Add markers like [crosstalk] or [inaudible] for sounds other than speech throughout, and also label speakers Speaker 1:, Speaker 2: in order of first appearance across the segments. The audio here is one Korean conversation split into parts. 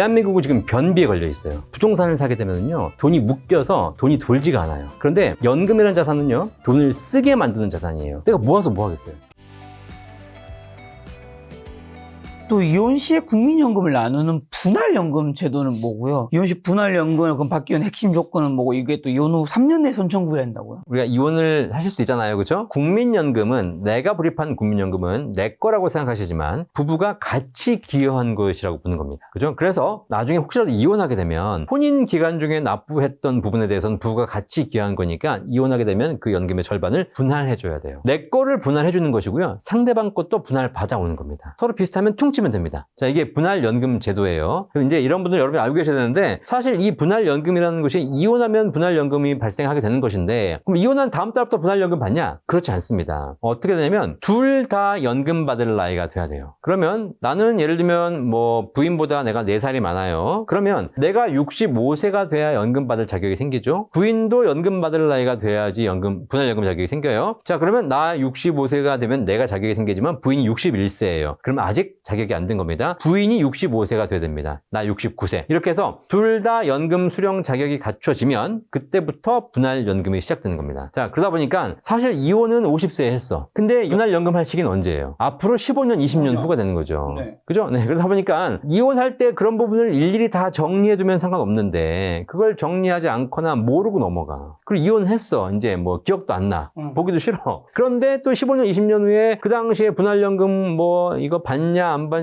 Speaker 1: 대한민국은 지금 변비에 걸려 있어요. 부동산을 사게 되면요. 돈이 묶여서 돈이 돌지가 않아요. 그런데 연금이라는 자산은요. 돈을 쓰게 만드는 자산이에요. 내가 모아서 뭐 하겠어요?
Speaker 2: 또 이혼 시에 국민연금을 나누는 분할연금 제도는 뭐고요? 이혼 시 분할연금을 그럼 받기 위한 핵심 조건은 뭐고 이게 또 이혼 후 3년 내에 선청구해야 한다고요?
Speaker 1: 우리가 이혼을 하실 수 있잖아요. 그렇죠? 국민연금은 내가 불입한 국민연금은 내 거라고 생각하시지만 부부가 같이 기여한 것이라고 보는 겁니다. 그죠? 그래서 나중에 혹시라도 이혼하게 되면 혼인 기간 중에 납부했던 부분에 대해서는 부부가 같이 기여한 거니까 이혼하게 되면 그 연금의 절반을 분할해 줘야 돼요. 내 거를 분할해 주는 것이고요. 상대방 것도 분할 받아오는 겁니다. 서로 비슷하면 퉁치 면 됩니다. 자, 이게 분할연금 제도예요. 이제 이런 분들 여러분이 알고 계셔야 되는데 사실 이 분할연금이라는 것이 이혼하면 분할연금이 발생하게 되는 것인데 그럼 이혼한 다음 달부터 분할연금 받냐? 그렇지 않습니다. 어떻게 되냐면 둘 다 연금 받을 나이가 돼야 돼요. 그러면 나는 예를 들면 뭐 부인보다 내가 4살이 많아요. 그러면 내가 65세가 돼야 연금 받을 자격이 생기죠. 부인도 연금 받을 나이가 돼야지 연금 분할연금 자격이 생겨요. 자, 그러면 나 65세가 되면 내가 자격이 생기지만 부인이 61세예요. 그러면 아직 자격이 안 된 겁니다. 부인이 65세가 돼야 됩니다. 나 69세. 이렇게 해서 둘 다 연금 수령 자격이 갖춰지면 그때부터 분할연금이 시작되는 겁니다. 자, 그러다 보니까 사실 이혼은 50세에 했어. 근데 분할연금 할 시기는 언제예요? 앞으로 15년, 20년 후가 되는 거죠.
Speaker 2: 네.
Speaker 1: 그죠? 네. 그러다 보니까 이혼할 때 그런 부분을 일일이 다 정리해두면 상관없는데 그걸 정리하지 않거나 모르고 넘어가. 그리고 이혼했어. 이제 뭐 기억도 안 나.
Speaker 2: 음.
Speaker 1: 보기도 싫어. 그런데 또 15년, 20년 후에 그 당시에 분할연금 뭐 이거 받냐, 안 받냐,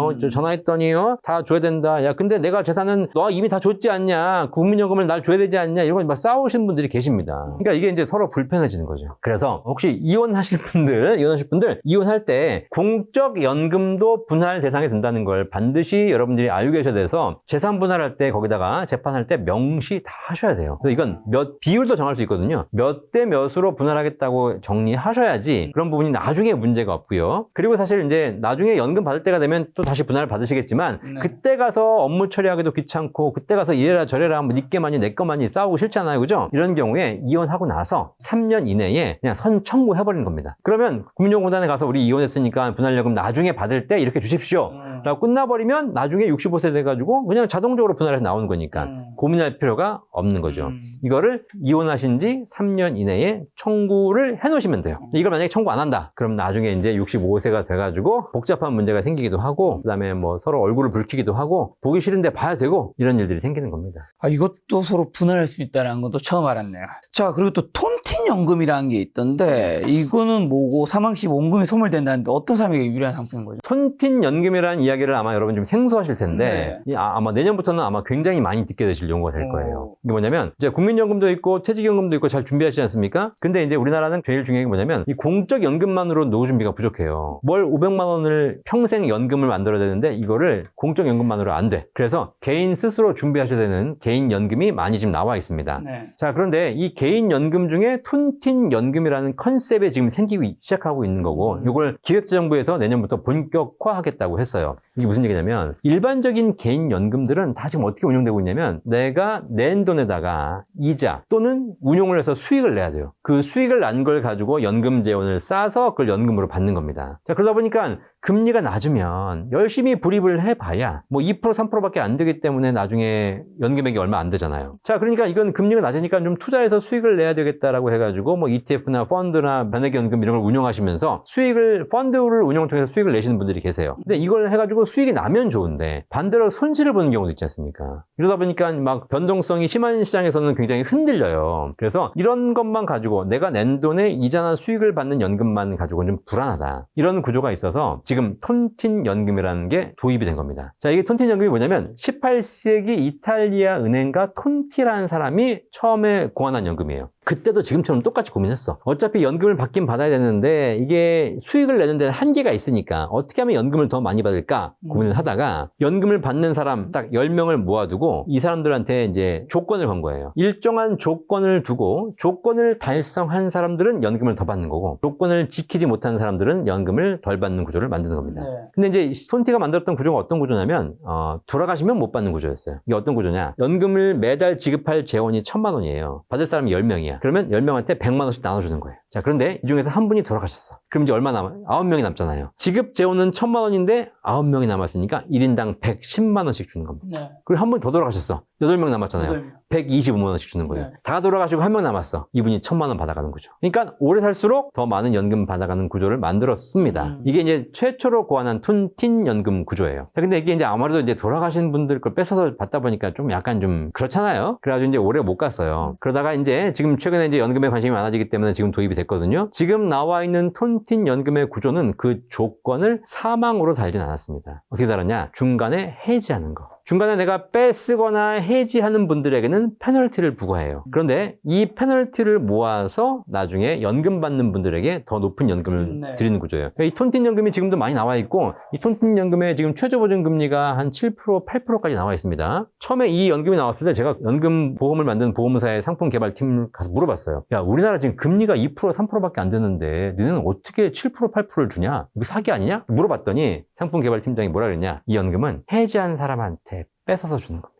Speaker 1: 어, 저 전화했더니 어, 다 줘야 된다. 야, 근데 내가 재산은 너 이미 다 줬지 않냐. 국민연금을 날 줘야 되지 않냐. 이런 거막 싸우시는 분들이 계십니다. 그러니까 이게 이제 서로 불편해지는 거죠. 그래서 혹시 이혼하실 분들, [laughs] 이혼하실 분들, 이혼할 때 공적 연금도 분할 대상이 된다는 걸 반드시 여러분들이 알고 계셔야 돼서 재산 분할할 때 거기다가 재판할 때 명시 다 하셔야 돼요. 그래서 이건 몇 비율도 정할 수 있거든요. 몇 대 몇으로 분할하겠다고 정리하셔야지 그런 부분이 나중에 문제가 없고요. 그리고 사실 이제 나중에 연금 받을 때가 되면 또 다시 분할을 받으시겠지만
Speaker 2: 네.
Speaker 1: 그때 가서 업무 처리하기도 귀찮고 그때 가서 이래라 저래라 뭐 니께 많이 내거 많이 싸우고 싫잖아요. 그죠? 이런 경우에 이혼하고 나서 3년 이내에 그냥 선 청구해버리는 겁니다. 그러면 국민연금공단에 가서 우리 이혼했으니까 분할연금 나중에 받을 때 이렇게 주십시오.
Speaker 2: 음.
Speaker 1: 라고 끝나버리면 나중에 65세 돼가지고 그냥 자동적으로 분할해서 나오는 거니까
Speaker 2: 음.
Speaker 1: 고민할 필요가 없는 거죠.
Speaker 2: 음.
Speaker 1: 이거를 이혼하신 지 3년 이내에 청구를 해놓으시면 돼요. 이걸 만약에 청구 안 한다. 그럼 나중에 이제 65세가 돼가지고 복잡한 문제가 생기 기도 하고, 그 다음에 뭐 서로 얼굴을 붉히기도 하고, 보기 싫은데 봐야 되고, 이런 일들이 생기는 겁니다.
Speaker 2: 아, 이것도 서로 분할할 수 있다는 건 또 처음 알았네요. 자, 그리고 또 톤틴연금이라는 게 있던데, 이거는 뭐고, 사망 시 원금이 소멸된다는데 어떤 사람에게 유리한 상품인 거죠?
Speaker 1: 톤틴 연금이라는 이야기를 아마 여러분 좀 생소하실 텐데,
Speaker 2: 네.
Speaker 1: 이 아, 마 내년부터는 아마 굉장히 많이 듣게 되실 용어가 될 거예요.
Speaker 2: 오.
Speaker 1: 이게 뭐냐면, 이제 국민연금도 있고, 퇴직연금도 있고, 잘 준비하시지 않습니까? 근데 이제 우리나라는 제일 중요한 게 뭐냐면, 이 공적 연금만으로 노후 준비가 부족해요. 월 500만 원을 평생 연금을 만들어야 되는데, 이거를 공적 연금만으로 안 돼. 그래서 개인 스스로 준비하셔야 되는 개인 연금이 많이 지금 나와 있습니다.
Speaker 2: 네.
Speaker 1: 자, 그런데 이 개인 연금 중에 톤틴 연금이라는 컨셉이 지금 생기기 시작하고 있는 거고,
Speaker 2: 음.
Speaker 1: 이걸 기획재정부에서 내년부터 본격화하겠다고 했어요. 이게 무슨 얘기냐면, 일반적인 개인 연금들은 다 지금 어떻게 운영되고 있냐면, 내가 낸 돈에다가 이자 또는 운용을 해서 수익을 내야 돼요. 그 수익을 난 걸 가지고 연금 재원을 싸서 그걸 연금으로 받는 겁니다. 자, 그러다 보니까 금리가 낮으면 열심히 불입을 해봐야 뭐 2% 3%밖에 안 되기 때문에 나중에 연금액이 얼마 안 되잖아요. 자, 그러니까 이건 금리가 낮으니까 좀 투자해서 수익을 내야 되겠다라고 해가지고 뭐 ETF나 펀드나 변액연금 이런 걸 운용하시면서 수익을 펀드를 운영을 통해서 수익을 내시는 분들이 계세요. 근데 이걸 해가지고 수익이 나면 좋은데 반대로 손실을 보는 경우도 있지 않습니까? 이러다 보니까 막 변동성이 심한 시장에서는 굉장히 흔들려요. 그래서 이런 것만 가지고 내가 낸 돈의 이자나 수익을 받는 연금만 가지고는 좀 불안하다. 이런 구조가 있어서 지금 톤틴 연금이라는 게 도입이 된 겁니다. 자, 이게 톤틴 연금이 뭐냐면 18세기 이탈리아 은행가 톤티라는 사람이 처음에 고안한 연금이에요. 그때도 지금처럼 똑같이 고민했어. 어차피 연금을 받긴 받아야 되는데 이게 수익을 내는 데는 한계가 있으니까 어떻게 하면 연금을 더 많이 받을까 고민을 하다가 연금을 받는 사람 딱 10명을 모아두고 이 사람들한테 이제 조건을 건 거예요. 일정한 조건을 두고 조건을 달성한 사람들은 연금을 더 받는 거고 조건을 지키지 못한 사람들은 연금을 덜 받는 구조를 만드는 겁니다.
Speaker 2: 네.
Speaker 1: 근데 이제 손티가 만들었던 구조가 어떤 구조냐면 어, 돌아가시면 못 받는 구조였어요. 이게 어떤 구조냐? 연금을 매달 지급할 재원이 천만 원이에요. 받을 사람이 10명이야. 그러면 10명한테 100만 원씩 나눠주는 거예요. 자, 그런데 이 중에서 한 분이 돌아가셨어. 그럼 이제 얼마 남아? 아홉 명이 남잖아요. 지급 재원은 천만 원인데 아홉 명이 남았으니까 1인당 110만 원씩 주는 겁니다.
Speaker 2: 네.
Speaker 1: 그리고 한분더 돌아가셨어. 여덟 명 남았잖아요. 125만 원씩 주는 거예요.
Speaker 2: 네.
Speaker 1: 다 돌아가시고 한 명 남았어. 이분이 천만 원 받아가는 거죠. 그러니까 오래 살수록 더 많은 연금 받아가는 구조를 만들었습니다.
Speaker 2: 음.
Speaker 1: 이게 이제 최초로 고안한 톤틴 연금 구조예요. 자, 근데 이게 이제 아무래도 이제 돌아가신 분들 걸 뺏어서 받다 보니까 좀 약간 좀 그렇잖아요. 그래가지고 이제 오래 못 갔어요. 그러다가 이제 지금 최근에 이제 연금에 관심이 많아지기 때문에 지금 도입이 됐거든요. 지금 나와 있는 톤틴 연금의 구조는 그 조건을 사망으로 달진 않았습니다. 어떻게 달았냐? 중간에 해지하는 거. 중간에 내가 빼쓰거나 해지하는 분들에게는 페널티를 부과해요. 그런데 이 페널티를 모아서 나중에 연금 받는 분들에게 더 높은 연금을
Speaker 2: 네.
Speaker 1: 드리는 구조예요. 이 톤틴 연금이 지금도 많이 나와 있고 이 톤틴 연금의 지금 최저 보증 금리가 한 7% 8%까지 나와 있습니다. 처음에 이 연금이 나왔을 때 제가 연금 보험을 만드는 보험사의 상품 개발팀 가서 물어봤어요. 야, 우리나라 지금 금리가 2% 3%밖에 안 되는데 너네는 어떻게 7% 8%를 주냐? 이거 사기 아니냐? 물어봤더니 상품 개발팀장이 뭐라 그랬냐? 이 연금은 해지한 사람한테 뺏어서 주는 겁니다.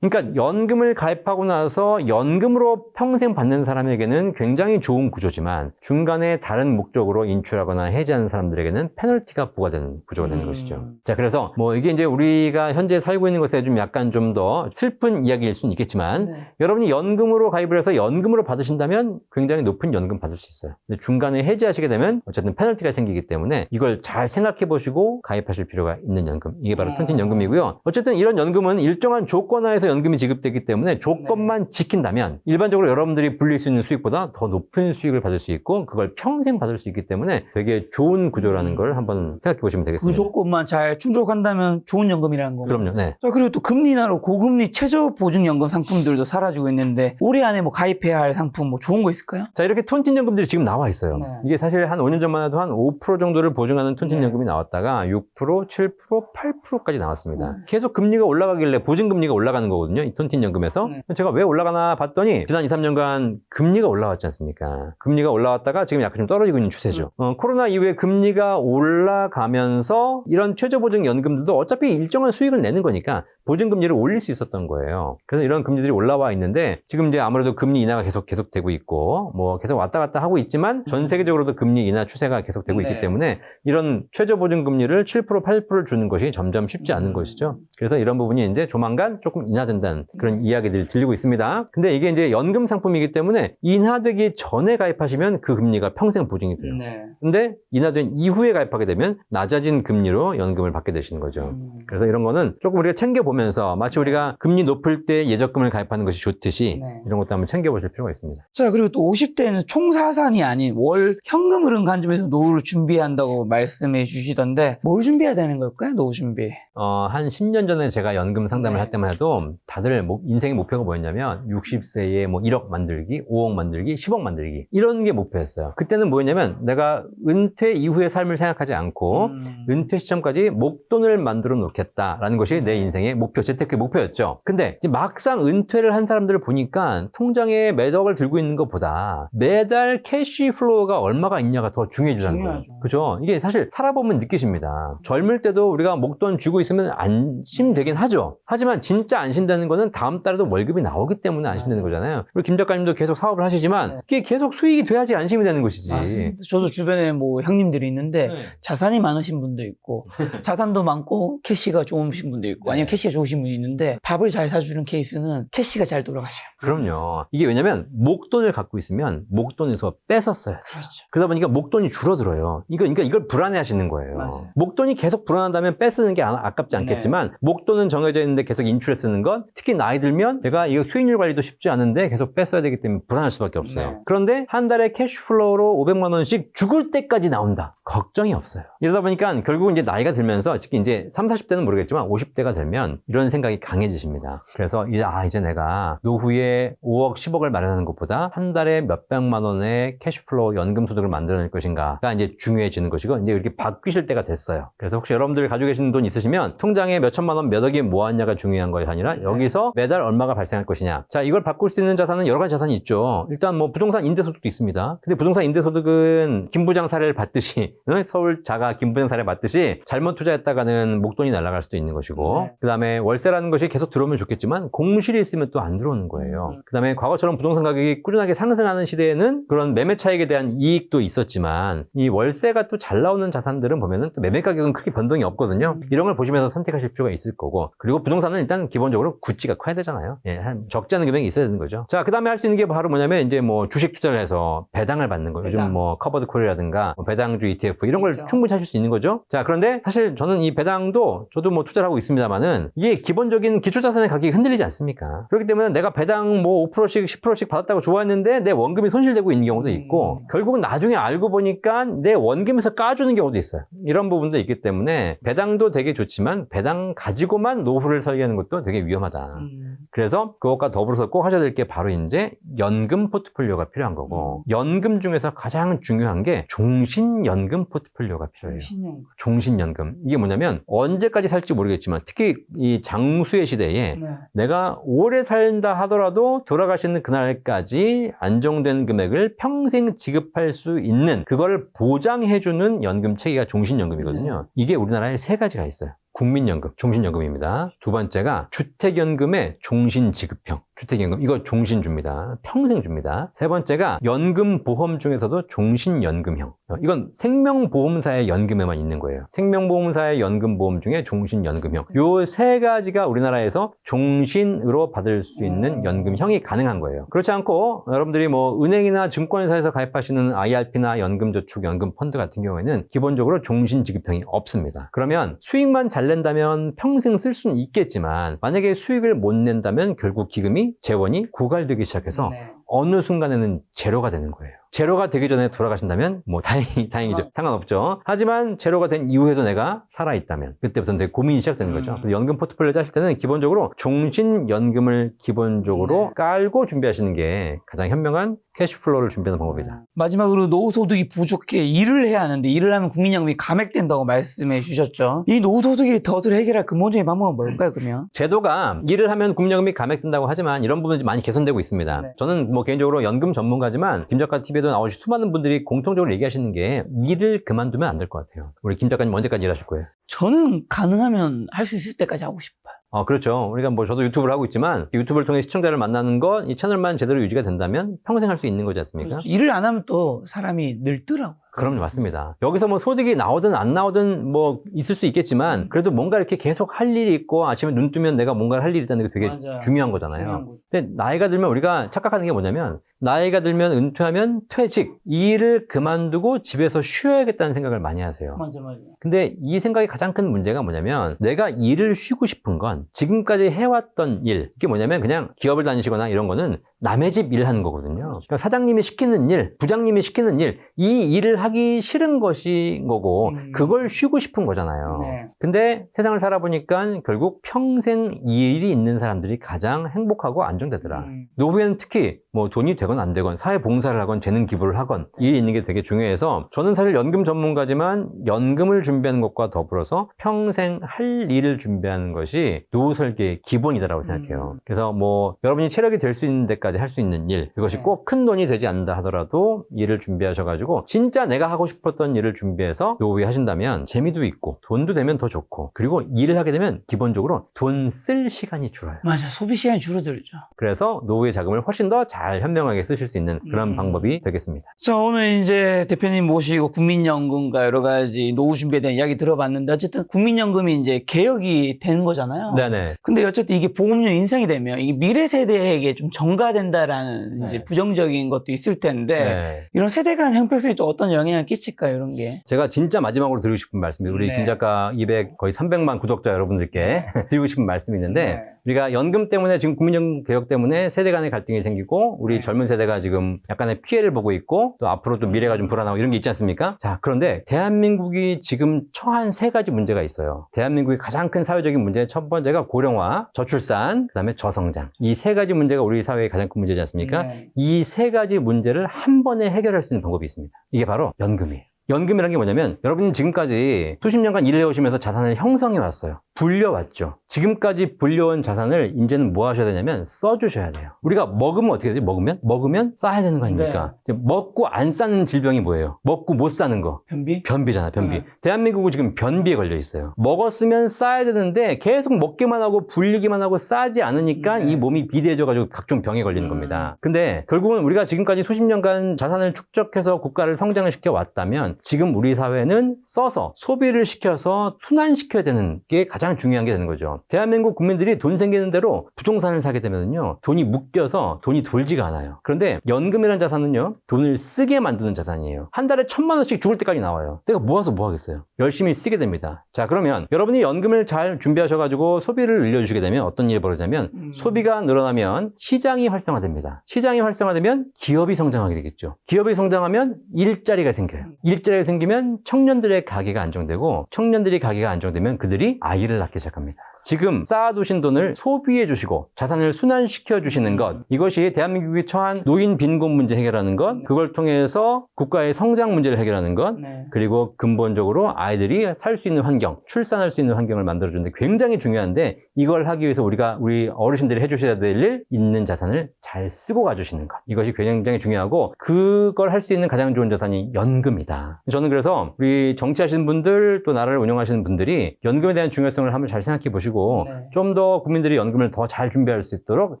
Speaker 1: 그러니까 연금을 가입하고 나서 연금으로 평생 받는 사람에게는 굉장히 좋은 구조지만 중간에 다른 목적으로 인출하거나 해지하는 사람들에게는 페널티가 부과되는 구조가 되는
Speaker 2: 음.
Speaker 1: 것이죠. 자, 그래서 뭐 이게 이제 우리가 현재 살고 있는 것에 좀 약간 좀 더 슬픈 이야기일 수는 있겠지만
Speaker 2: 네.
Speaker 1: 여러분이 연금으로 가입을 해서 연금으로 받으신다면 굉장히 높은 연금 받을 수 있어요. 근데 중간에 해지하시게 되면 어쨌든 페널티가 생기기 때문에 이걸 잘 생각해 보시고 가입하실 필요가 있는 연금. 이게 바로
Speaker 2: 음.
Speaker 1: 톤틴 연금이고요. 어쨌든 이런 연금은 일정한 조건 하에서 연금이 지급되기 때문에 조건만 지킨다면 일반적으로 여러분들이 불릴 수 있는 수익보다 더 높은 수익을 받을 수 있고 그걸 평생 받을 수 있기 때문에 되게 좋은 구조라는 걸 한번 생각해 보시면
Speaker 2: 그
Speaker 1: 되겠습니다.
Speaker 2: 조건만 잘 충족한다면 좋은 연금이라는 거고.
Speaker 1: 그럼요. 네.
Speaker 2: 자, 그리고 또 금리 인하로 고금리 최저 보증 연금 상품들도 사라지고 있는데 올해 안에 뭐 가입해야 할 상품 뭐 좋은 거 있을까요?
Speaker 1: 자, 이렇게 톤틴 연금들이 지금 나와 있어요.
Speaker 2: 네.
Speaker 1: 이게 사실 한 5년 전만 해도 한 5% 정도를 보증하는 톤틴
Speaker 2: 네.
Speaker 1: 연금이 나왔다가 6%, 7%, 8%까지 나왔습니다.
Speaker 2: 음.
Speaker 1: 계속 금리가 올라가길래 보증 금리가 올라가는 거 거든요. 이 톤틴 연금에서.
Speaker 2: 네.
Speaker 1: 제가 왜 올라가나 봤더니 지난 2, 3년간 금리가 올라왔지 않습니까? 금리가 올라왔다가 지금 약간 좀 떨어지고 있는 추세죠. 어, 코로나 이후에 금리가 올라가면서 이런 최저 보증 연금들도 어차피 일정한 수익을 내는 거니까 보증금리를 올릴 수 있었던 거예요. 그래서 이런 금리들이 올라와 있는데 지금 이제 아무래도 금리 인하가 계속 계속되고 있고 뭐 계속 왔다 갔다 하고 있지만 전 세계적으로도 금리 인하 추세가 계속되고
Speaker 2: 네.
Speaker 1: 있기 때문에 이런 최저 보증금리를 7% 8%를 주는 것이 점점 쉽지 않은
Speaker 2: 음.
Speaker 1: 것이죠. 그래서 이런 부분이 이제 조만간 조금 인하 된다는 그런 이야기들이 들리고 있습니다. 근데 이게 이제 연금 상품이기 때문에 인하되기 전에 가입하시면 그 금리가 평생 보증이 돼요.
Speaker 2: 네.
Speaker 1: 근데 인하된 이후에 가입하게 되면 낮아진 금리로 연금을 받게 되시는 거죠.
Speaker 2: 음.
Speaker 1: 그래서 이런 거는 조금 우리가 챙겨보면서 마치 우리가 금리 높을 때 예적금을 가입하는 것이 좋듯이
Speaker 2: 네.
Speaker 1: 이런 것도 한번 챙겨보실 필요가 있습니다.
Speaker 2: 자, 그리고 또 50대는 총사산이 아닌 월 현금 흐름 관점에서 노후를 준비한다고 말씀해 주시던데 뭘 준비해야 되는 걸까요? 노후 준비.
Speaker 1: 어, 한 10년 전에 제가 연금 상담을
Speaker 2: 네.
Speaker 1: 할 때만 해도 다들 목- 인생의 목표가 뭐였냐면 60세에 뭐 1억 만들기, 5억 만들기, 10억 만들기 이런 게 목표였어요. 그때는 뭐였냐면 내가 은퇴 이후의 삶을 생각하지 않고
Speaker 2: 음.
Speaker 1: 은퇴 시점까지 목돈을 만들어 놓겠다라는 것이 내 인생의 목표, 재테크 목표였죠. 근데 막상 은퇴를 한 사람들을 보니까 통장에 매덕을 들고 있는 것보다 매달 캐시 플로우가 얼마가 있냐가 더 중요해지는 거예요.
Speaker 2: 중요하죠.
Speaker 1: 그죠? 이게 사실 살아보면 느끼십니다. 젊을 때도 우리가 목돈 쥐고 있으면 안심되긴 하죠. 하지만 진짜 안심 되는 거는 다음 달에도 월급이 나오기 때문에 안심되는 거잖아요. 그리고 김 작가님도 계속 사업을 하시지만
Speaker 2: 네.
Speaker 1: 그게 계속 수익이 돼야지 안심이 되는 것이지.
Speaker 2: 맞습니다. 저도 주변에 뭐 형님들이 있는데
Speaker 1: 네.
Speaker 2: 자산이 많으신 분도 있고 [laughs] 자산도 많고 캐시가 좋으신 분도 있고 아니면
Speaker 1: 네.
Speaker 2: 캐시가 좋으신 분이 있는데 밥을 잘 사주는 케이스는 캐시가 잘 돌아가셔요.
Speaker 1: 그럼요. 이게 왜냐면 목돈을 갖고 있으면 목돈에서 뺏었어야 돼요.
Speaker 2: 그렇죠.
Speaker 1: 그러다 보니까 목돈이 줄어들어요. 이거, 그러니까 이걸 불안해 하시는 거예요.
Speaker 2: 맞아요.
Speaker 1: 목돈이 계속 불안하다면 뺏쓰는 게 아- 아깝지
Speaker 2: 네.
Speaker 1: 않겠지만, 목돈은 정해져 있는데 계속 인출해 쓰는 건 특히 나이 들면 내가 이거 수익률 관리도 쉽지 않은데 계속 뺏어야 되기 때문에 불안할 수밖에 없어요.
Speaker 2: 네.
Speaker 1: 그런데 한 달에 캐시플로우로 500만 원씩 죽을 때까지 나온다. 걱정이 없어요. 이러다 보니까 결국은 이제 나이가 들면서 특히 이제 3, 40대는 모르겠지만 50대가 되면 이런 생각이 강해지십니다. 그래서 이제 아, 이제 내가 노후에 5억, 10억을 마련하는 것보다 한 달에 몇백만 원의 캐시플로우 연금 소득을 만들어낼 것인가가 이제 중요해지는 것이고 이제 이렇게 바뀌실 때가 됐어요. 그래서 혹시 여러분들 가지고 계시는 돈 있으시면 통장에 몇천만 원, 몇 억이 모았냐가 중요한 것이 아니라 여기서 매달 얼마가 발생할 것이냐. 자, 이걸 바꿀 수 있는 자산은 여러 가지 자산이 있죠. 일단 뭐 부동산 임대소득도 있습니다. 근데 부동산 임대소득은 김부장 사례를 받듯이 응? 서울 자가 김부장 사례 받듯이 잘못 투자했다가는 목돈이 날아갈 수도 있는 것이고
Speaker 2: 네.
Speaker 1: 그다음에 다음에 월세라는 것이 계속 들어오면 좋겠지만 공실이 있으면 또 안 들어오는 거예요.
Speaker 2: 음.
Speaker 1: 그 다음에 과거처럼 부동산 가격이 꾸준하게 상승하는 시대에는 그런 매매 차익에 대한 이익도 있었지만 이 월세가 또 잘 나오는 자산들은 보면은 또 매매 가격은 크게 변동이 없거든요. 이런 걸 보시면서 선택하실 필요가 있을 거고 그리고 부동산은 일단 기본적으로 구찌가 커야 되잖아요. 예, 한 적지 않은 금액이 있어야 되는 거죠. 자, 그 다음에 할 수 있는 게 바로 뭐냐면 이제 뭐 주식 투자를 해서 배당을 받는 거예요. 요즘
Speaker 2: 배당.
Speaker 1: 뭐 커버드 콜이라든가 뭐 배당주 ETF 이런 걸
Speaker 2: 그렇죠.
Speaker 1: 충분히 하실 수 있는 거죠. 자, 그런데 사실 저는 이 배당도 저도 뭐 투자를 하고 있습니다만은 이게 기본적인 기초자산의 가격이 흔들리지 않습니까? 그렇기 때문에 내가 배당 뭐 5%씩 10%씩 받았다고 좋아했는데 내 원금이 손실되고 있는 경우도 있고
Speaker 2: 음.
Speaker 1: 결국은 나중에 알고 보니까 내 원금에서 까주는 경우도 있어요. 이런 부분도 있기 때문에 배당도 되게 좋지만 배당 가지고만 노후를 설계하는 것도 되게 위험 하다.
Speaker 2: 음.
Speaker 1: 그래서 그것과 더불어서 꼭 하셔야 될 게 바로 이제 연금 포트폴리오가 필요한 거고 연금 중에서 가장 중요한 게 종신연금 포트폴리오가 필요해요.
Speaker 2: 신용.
Speaker 1: 종신연금 이게 뭐냐면 언제까지 살지 모르겠지만 특히 이 장수의 시대에
Speaker 2: 네.
Speaker 1: 내가 오래 살다 하더라도 돌아가시는 그날까지 안정된 금액을 평생 지급할 수 있는 그걸 보장해주는 연금 체계가 종신연금이거든요. 이게 우리나라에 세 가지가 있어요. 국민연금, 종신연금입니다. 두 번째가 주택연금의 종신지급형, 주택연금, 이거 종신 줍니다. 평생 줍니다. 세 번째가 연금 보험 중에서도 종신연금형. 어, 이건 생명보험사의 연금에만 있는 거예요. 생명보험사의 연금보험 중에 종신연금형. 요 세 가지가 우리나라에서 종신으로 받을 수 있는 연금형이 가능한 거예요. 그렇지 않고 여러분들이 뭐 은행이나 증권사에서 가입하시는 IRP나 연금저축, 연금펀드 같은 경우에는 기본적으로 종신지급형이 없습니다. 그러면 수익만 잘 낸다면 평생 쓸 수는 있겠지만 만약에 수익을 못 낸다면 결국 기금이 재원이 고갈되기 시작해서
Speaker 2: 네.
Speaker 1: 어느 순간에는 제로가 되는 거예요. 제로가 되기 전에 돌아가신다면 뭐 다행히 [laughs] 다행이죠. 상관없죠. 하지만 제로가 된 이후에도 내가 살아 있다면 그때부터는 되게 고민이 시작되는 거죠.
Speaker 2: 음.
Speaker 1: 그래서 연금 포트폴리오 짜실 때는 기본적으로 종신 연금을 기본적으로
Speaker 2: 네.
Speaker 1: 깔고 준비하시는 게 가장 현명한 캐시플로우를 준비하는 방법이다.
Speaker 2: 마지막으로 노후소득이 부족해 일을 해야 하는데 일을 하면 국민연금이 감액된다고 말씀해 주셨죠. 이 노후소득의 덫을 해결할 근본적인 방법은 뭘까요, 그러면?
Speaker 1: 제도가 일을 하면 국민연금이 감액된다고 하지만 이런 부분이 많이 개선되고 있습니다.
Speaker 2: 네.
Speaker 1: 저는 뭐 개인적으로 연금 전문가지만 김 작가 TV에도 나오시 수많은 분들이 공통적으로 얘기하시는 게 일을 그만두면 안 될 것 같아요. 우리 김 작가님 언제까지 일하실 거예요?
Speaker 2: 저는 가능하면 할 수 있을 때까지 하고 싶어요.
Speaker 1: 어, 그렇죠. 우리가 뭐 저도 유튜브를 하고 있지만 유튜브를 통해 시청자를 만나는 것, 이 채널만 제대로 유지가 된다면 평생 할 수 있는 거지 않습니까?
Speaker 2: 그렇죠. 일을 안 하면 또 사람이 늙더라고요.
Speaker 1: 그럼요, 맞습니다. 여기서 뭐 소득이 나오든 안 나오든 뭐 있을 수 있겠지만
Speaker 2: 음.
Speaker 1: 그래도 뭔가 이렇게 계속 할 일이 있고 아침에 눈 뜨면 내가 뭔가를 할 일이 있다는 게 되게
Speaker 2: 맞아요.
Speaker 1: 중요한 거잖아요.
Speaker 2: 중요한.
Speaker 1: 근데 나이가 들면 우리가 착각하는 게 뭐냐면 나이가 들면 은퇴하면 퇴직, 이 일을 그만두고 집에서 쉬어야겠다는 생각을 많이 하세요.
Speaker 2: 맞아, 맞아.
Speaker 1: 근데 이 생각의 가장 큰 문제가 뭐냐면 내가 일을 쉬고 싶은 건 지금까지 해왔던 일 이게 뭐냐면 그냥 기업을 다니시거나 이런 거는 남의 집 일하는 거거든요. 그러니까 사장님이 시키는 일, 부장님이 시키는 일, 이 일을 하기 싫은 것이 거고
Speaker 2: 음.
Speaker 1: 그걸 쉬고 싶은 거잖아요.
Speaker 2: 네.
Speaker 1: 근데 세상을 살아보니까 결국 평생 이 일이 있는 사람들이 가장 행복하고 안정되더라.
Speaker 2: 음.
Speaker 1: 노후에는 특히 뭐 돈이 되건 안 되건 사회 봉사를 하건 재능 기부를 하건 일이 있는 게 되게 중요해서 저는 사실 연금 전문가지만 연금을 준비하는 것과 더불어서 평생 할 일을 준비하는 것이 노후 설계의 기본이다라고 생각해요.
Speaker 2: 음.
Speaker 1: 그래서 뭐 여러분이 체력이 될 수 있는 데까지 할 수 있는 일 그것이
Speaker 2: 네.
Speaker 1: 꼭큰 돈이 되지 않는다 하더라도 일을 준비하셔가지고 진짜 내가 하고 싶었던 일을 준비해서 노후에 하신다면 재미도 있고 돈도 되면 더 좋고 그리고 일을 하게 되면 기본적으로 돈 쓸 시간이 줄어요.
Speaker 2: 맞아. 소비 시간이 줄어들죠.
Speaker 1: 그래서 노후의 자금을 훨씬 더잘 현명하게 쓰실 수 있는 그런
Speaker 2: 음.
Speaker 1: 방법이 되겠습니다.
Speaker 2: 자, 오늘 이제 대표님 모시고 국민연금과 여러 가지 노후 준비에 대한 이야기 들어봤는데 어쨌든 국민연금이 이제 개혁이 되는 거잖아요.
Speaker 1: 네네.
Speaker 2: 근데 어쨌든 이게 보험료 인상이 되면 이게 미래 세대에게 좀 전가된다라는
Speaker 1: 네.
Speaker 2: 이제 부정적인 것도 있을 텐데
Speaker 1: 네.
Speaker 2: 이런 세대 간 형평성에 또 어떤 영향을 끼칠까요, 이런 게?
Speaker 1: 제가 진짜 마지막으로 드리고 싶은 말씀이 우리
Speaker 2: 네.
Speaker 1: 김 작가 200 거의 300만 구독자 여러분들께 [laughs] 드리고 싶은 말씀이 있는데
Speaker 2: 네.
Speaker 1: 우리가 연금 때문에 지금 국민연금 개혁 때문에 세대 간의 갈등이 생기고 우리
Speaker 2: 네.
Speaker 1: 젊은 세대가 지금 약간의 피해를 보고 있고 또 앞으로도 미래가 좀 불안하고 이런 게 있지 않습니까? 자 그런데 대한민국이 지금 처한 세 가지 문제가 있어요. 대한민국의 가장 큰 사회적인 문제 첫 번째가 고령화, 저출산, 그다음에 저성장 이 세 가지 문제가 우리 사회의 가장 큰 문제지 않습니까?
Speaker 2: 네.
Speaker 1: 이세 가지 문제를 한 번에 해결할 수 있는 방법이 있습니다. 이게 바로 연금이에요. 연금이라는 게 뭐냐면 여러분이 지금까지 수십 년간 일해 오시면서 자산을 형성해 왔어요. 불려왔죠. 지금까지 불려온 자산을 이제는 뭐 하셔야 되냐면 써주셔야 돼요. 우리가 먹으면 어떻게 되지? 먹으면? 먹으면 싸야 되는 거 아닙니까? 먹고 안 싸는 질병이 뭐예요? 먹고 못 싸는 거.
Speaker 2: 변비?
Speaker 1: 변비잖아, 변비.
Speaker 2: 네.
Speaker 1: 대한민국은 지금 변비에 걸려 있어요. 먹었으면 싸야 되는데 계속 먹기만 하고 불리기만 하고 싸지 않으니까
Speaker 2: 네.
Speaker 1: 이 몸이 비대해져가지고 각종 병에 걸리는
Speaker 2: 음.
Speaker 1: 겁니다. 근데 결국은 우리가 지금까지 수십 년간 자산을 축적해서 국가를 성장을 시켜 왔다면 지금 우리 사회는 써서 소비를 시켜서 순환시켜야 되는 게 가장 중요한 게 되는 거죠. 대한민국 국민들이 돈 생기는 대로 부동산을 사게 되면요. 돈이 묶여서 돈이 돌지가 않아요. 그런데 연금이라는 자산은요. 돈을 쓰게 만드는 자산이에요. 한 달에 천만 원씩 죽을 때까지 나와요. 내가 모아서 뭐 하겠어요? 열심히 쓰게 됩니다. 자, 그러면 여러분이 연금을 잘 준비하셔가지고 소비를 늘려주시게 되면 어떤 일이 벌어지냐면
Speaker 2: 음.
Speaker 1: 소비가 늘어나면 시장이 활성화됩니다. 시장이 활성화되면 기업이 성장하게 되겠죠. 기업이 성장하면 일자리가 생겨요. 일자 리가 생기면 청년들의 가계가 안정되고 청년들이 가계가 안정되면 그들이 아이를 낳기 시작합니다. 지금 쌓아두신 돈을 소비해 주시고 자산을 순환시켜 주시는 것 이것이 대한민국이 처한 노인 빈곤 문제 해결하는 것 그걸 통해서 국가의 성장 문제를 해결하는 것
Speaker 2: 네.
Speaker 1: 그리고 근본적으로 아이들이 살 수 있는 환경, 출산할 수 있는 환경을 만들어 주는데 굉장히 중요한데 이걸 하기 위해서 우리가 우리 어르신들이 해주셔야 될 일 있는 자산을 잘 쓰고 가주시는 것 이것이 굉장히 중요하고 그걸 할 수 있는 가장 좋은 자산이 연금이다. 저는 그래서 우리 정치하시는 분들 또 나라를 운영하시는 분들이 연금에 대한 중요성을 한번 잘 생각해 보시고
Speaker 2: 네.
Speaker 1: 좀더 국민들이 연금을 더 잘 준비할 수 있도록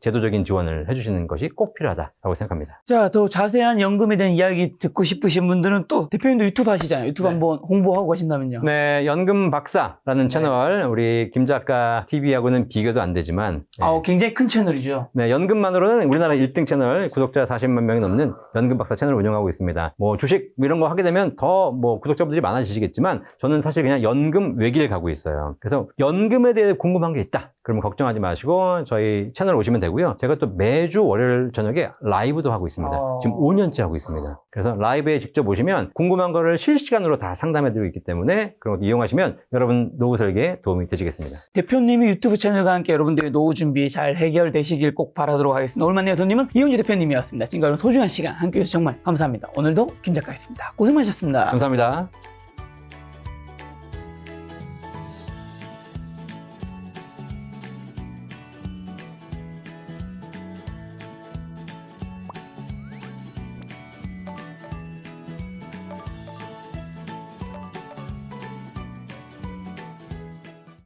Speaker 1: 제도적인 지원을 해주시는 것이 꼭 필요하다고 생각합니다.
Speaker 2: 자, 더 자세한 연금에 대한 이야기 듣고 싶으신 분들은 또 대표님도 유튜브 하시잖아요. 유튜브
Speaker 1: 네.
Speaker 2: 한번 홍보하고 가신다면요.
Speaker 1: 네, 연금 박사라는 채널 우리 김 작가 TV하고는 비교도 안 되지만 네.
Speaker 2: 아, 굉장히 큰 채널이죠.
Speaker 1: 네, 연금만으로는 우리나라 1등 채널 구독자 40만 명이 넘는 연금 박사 채널을 운영하고 있습니다. 뭐 주식 뭐 이런 거 하게 되면 더 뭐 구독자분들이 많아지시겠지만 저는 사실 그냥 연금 외길 가고 있어요. 그래서 연금에 대해 궁금한 게 있다. 그러면 걱정하지 마시고 저희 채널 오시면 되고요. 제가 또 매주 월요일 저녁에 라이브도 하고 있습니다.
Speaker 2: 어.
Speaker 1: 지금 5년째 하고 있습니다. 그래서 라이브에 직접 오시면 궁금한 거를 실시간으로 다 상담해 드리고 있기 때문에 그런 것도 이용하시면 여러분 노후 설계에 도움이 되시겠습니다.
Speaker 2: 대표님이 유튜브 채널과 함께 여러분들의 노후 준비 잘 해결되시길 꼭 바라도록 하겠습니다. 올만내 대표님은 이용주 대표님이었습니다. 지금까지 소중한 시간 함께 해주셔서 정말 감사합니다. 오늘도 김 작가였습니다. 고생 많으셨습니다.
Speaker 1: 감사합니다.